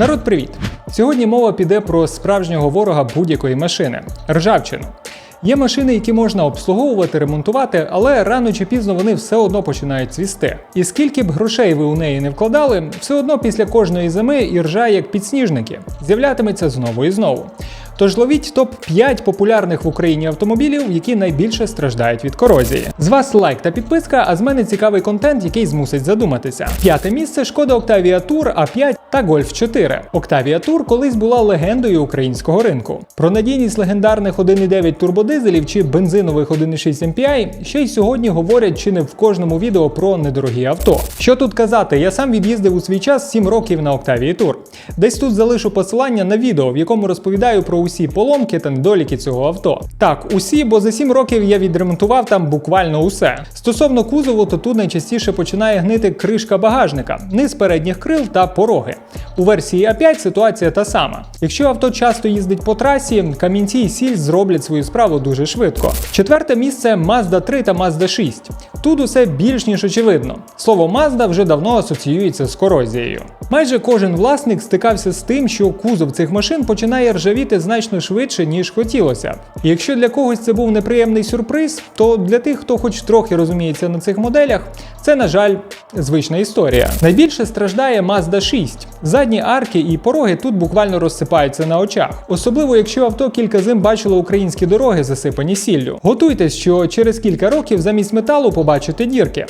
Народ, привіт! Сьогодні мова піде про справжнього ворога будь-якої машини ржавчину. Є машини, які можна обслуговувати, ремонтувати, але рано чи пізно вони все одно починають цвісти. І скільки б грошей ви у неї не вкладали, все одно після кожної зими іржа, як підсніжники, з'являтиметься знову і знову. Тож ловіть топ-5 популярних в Україні автомобілів, які найбільше страждають від корозії. З вас лайк та підписка, а з мене цікавий контент, який змусить задуматися. П'яте місце шкода Octavia Tour A5 та Golf 4. Octavia Tour колись була легендою українського ринку. Про надійність легендарних 1.9 турбодизелів чи бензинових 1.6 MPI ще й сьогодні говорять чи не в кожному відео про недорогі авто. Що тут казати, я сам від'їздив у свій час 7 років на Octavia Tour. Десь тут залишу посилання на відео, в якому розповідаю про усі поломки та недоліки цього авто. Так, усі, бо за 7 років я відремонтував там буквально усе. Стосовно кузову, то тут найчастіше починає гнити кришка багажника, низ передніх крил та пороги. У версії А5 ситуація та сама. Якщо авто часто їздить по трасі, камінці і сіль зроблять свою справу дуже швидко. Четверте місце Mazda 3 та Mazda 6. Тут усе більш ніж очевидно. Слово Mazda вже давно асоціюється з корозією. Майже кожен власник стикався з тим, що кузов цих машин починає ржавіти значно швидше, ніж хотілося. Якщо для когось це був неприємний сюрприз, то для тих, хто хоч трохи розуміється на цих моделях, це, на жаль, звична історія. Найбільше страждає Mazda 6. Задні арки і пороги тут буквально розсипаються на очах, особливо якщо авто кілька зим бачило українські дороги, засипані сіллю. Готуйтесь, що через кілька років замість металу побачите дірки.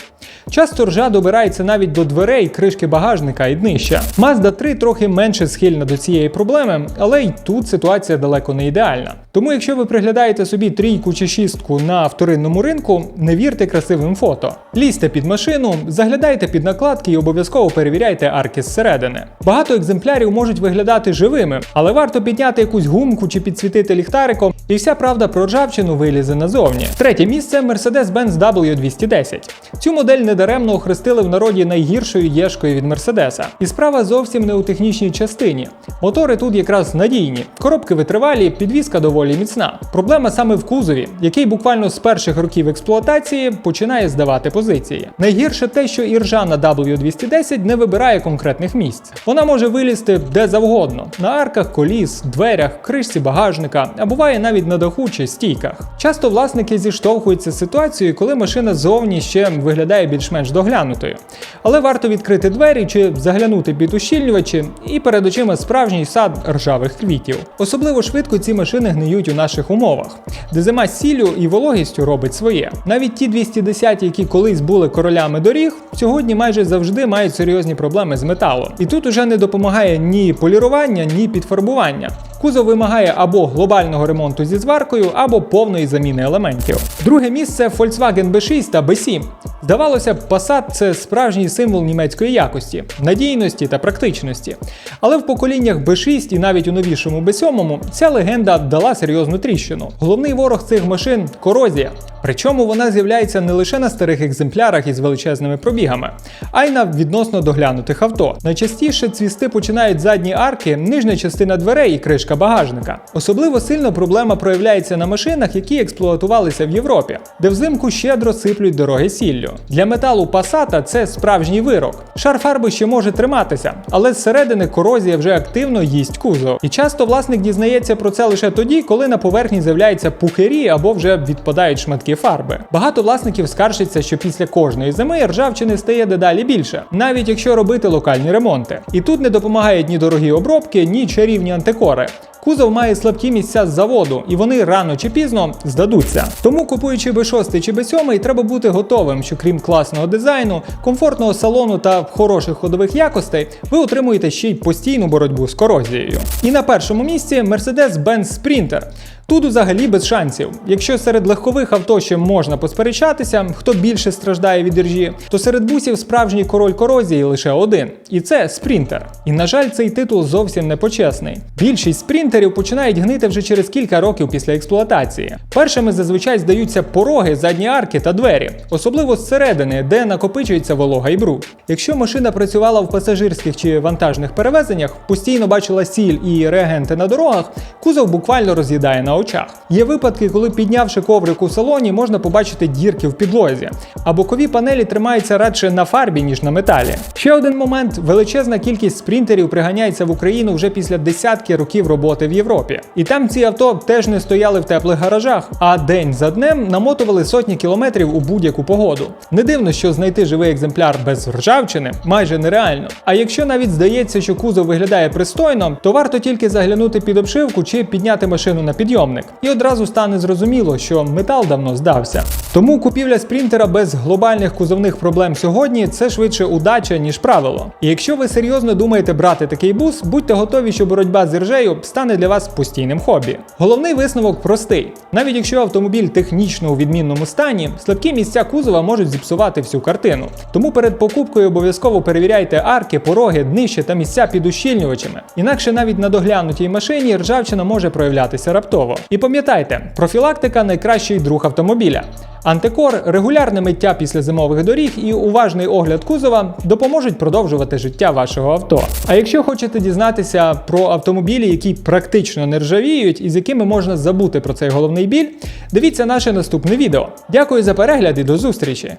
Часто ржа добирається навіть до дверей, кришки багажника і днища. Mazda 3 трохи менше схильна до цієї проблеми, але й тут ситуація далеко не ідеальна. Тому, якщо ви приглядаєте собі трійку чи шістку на вторинному ринку, не вірте красивим фото. Лізьте під машину, заглядайте під накладки і обов'язково перевіряйте арки зсередини. Багато екземплярів можуть виглядати живими, але варто підняти якусь гумку чи підсвітити ліхтариком, і вся правда про ржавчину вилізе назовні. Третє місце Mercedes-Benz W210. Цю модель недаремно охрестили в народі найгіршою єшкою від Мерседеса. І справа зовсім не у технічній частині. Мотори тут якраз надійні, коробки витривалі, підвізка доволі міцна. Проблема саме в кузові, який буквально з перших років експлуатації починає здавати позиції. Найгірше те, що іржа на W210 не вибирає конкретних місць. Вона може вилізти де завгодно: на арках, коліс, дверях, кришці багажника, а буває навіть на даху чи стійках. Часто власники зіштовхуються з ситуацією, коли машина зовні ще виглядає більш-менш доглянутою. Але варто відкрити двері чи заглянути під ущільнювачі, і перед очима справжній сад ржавих квітів. Особливо швидко ці машини гниють у наших умовах, де зима сіллю і вологістю робить своє. Навіть ті 210, які колись були королями доріг, сьогодні майже завжди мають серйозні проблеми з металом. І тут уже не допомагає ні полірування, ні підфарбування. Кузов вимагає або глобального ремонту зі зваркою, або повної заміни елементів. Друге місце Volkswagen B6 та B7. Здавалося б, Passat – це справжній символ німецької якості, надійності та практичності. Але в поколіннях B6 і навіть у новішому B7 ця легенда дала серйозну тріщину. Головний ворог цих машин корозія. Причому вона з'являється не лише на старих екземплярах із величезними пробігами, а й на відносно доглянутих авто. Найчастіше цвісти починають задні арки, нижня частина дверей і кришка багажника. Особливо сильно проблема проявляється на машинах, які експлуатувалися в Європі, де взимку щедро сиплють дороги сіллю. Для металу Passat це справжній вирок. Шар фарби ще може триматися, але зсередини корозія вже активно їсть кузов. І часто власник дізнається про це лише тоді, коли на поверхні з'являються пухирі або вже відпадають шматки фарби. Багато власників скаржаться, що після кожної зими ржавчини стає дедалі більше, навіть якщо робити локальні ремонти. І тут не допомагають ні дорогі обробки, ні чарівні антикори. Кузов має слабкі місця з заводу, і вони рано чи пізно здадуться. Тому, купуючи B6 чи B7, треба бути готовим, що крім класного дизайну, комфортного салону та хороших ходових якостей, ви отримуєте ще й постійну боротьбу з корозією. І на першому місці Mercedes-Benz Sprinter. Тут взагалі без шансів. Якщо серед легкових авто ще можна посперечатися, хто більше страждає від іржі, то серед бусів справжній король корозії лише один, і це спринтер. І на жаль, цей титул зовсім не почесний. Більшість спринтерів починають гнити вже через кілька років після експлуатації. Першими зазвичай здаються пороги, задні арки та двері, особливо зсередини, де накопичується волога і бруд. Якщо машина працювала в пасажирських чи вантажних перевезеннях, постійно бачила сіль і реагенти на дорогах, кузов буквально роз'їдає на очах. Є випадки, коли піднявши коврик у салоні, можна побачити дірки в підлозі, а бокові панелі тримаються радше на фарбі, ніж на металі. Ще один момент: величезна кількість спринтерів приганяється в Україну вже після десятки років роботи в Європі. І там ці авто теж не стояли в теплих гаражах, а день за днем намотували сотні кілометрів у будь-яку погоду. Не дивно, що знайти живий екземпляр без ржавчини майже нереально. А якщо навіть здається, що кузов виглядає пристойно, то варто тільки заглянути під обшивку чи підняти машину на підйомник. І одразу стане зрозуміло, що метал давно здався. Тому купівля спринтера без глобальних кузовних проблем сьогодні це швидше удача, ніж правило. І якщо ви серйозно думаєте брати такий бус, будьте готові, що боротьба з іржею стане для вас постійним хобі. Головний висновок простий: навіть якщо автомобіль технічно у відмінному стані, слабкі місця кузова можуть зіпсувати всю картину. Тому перед покупкою обов'язково перевіряйте арки, пороги, днище та місця під ущільнювачами. Інакше навіть на доглянутій машині ржавчина може проявлятися раптово. І пам'ятайте, профілактика найкращий друг автомобіля. Антикор, регулярне миття після зимових доріг і уважний огляд кузова допоможуть продовжувати життя вашого авто. А якщо хочете дізнатися про автомобілі, які практично не ржавіють і з якими можна забути про цей головний біль, дивіться наше наступне відео. Дякую за перегляд і до зустрічі!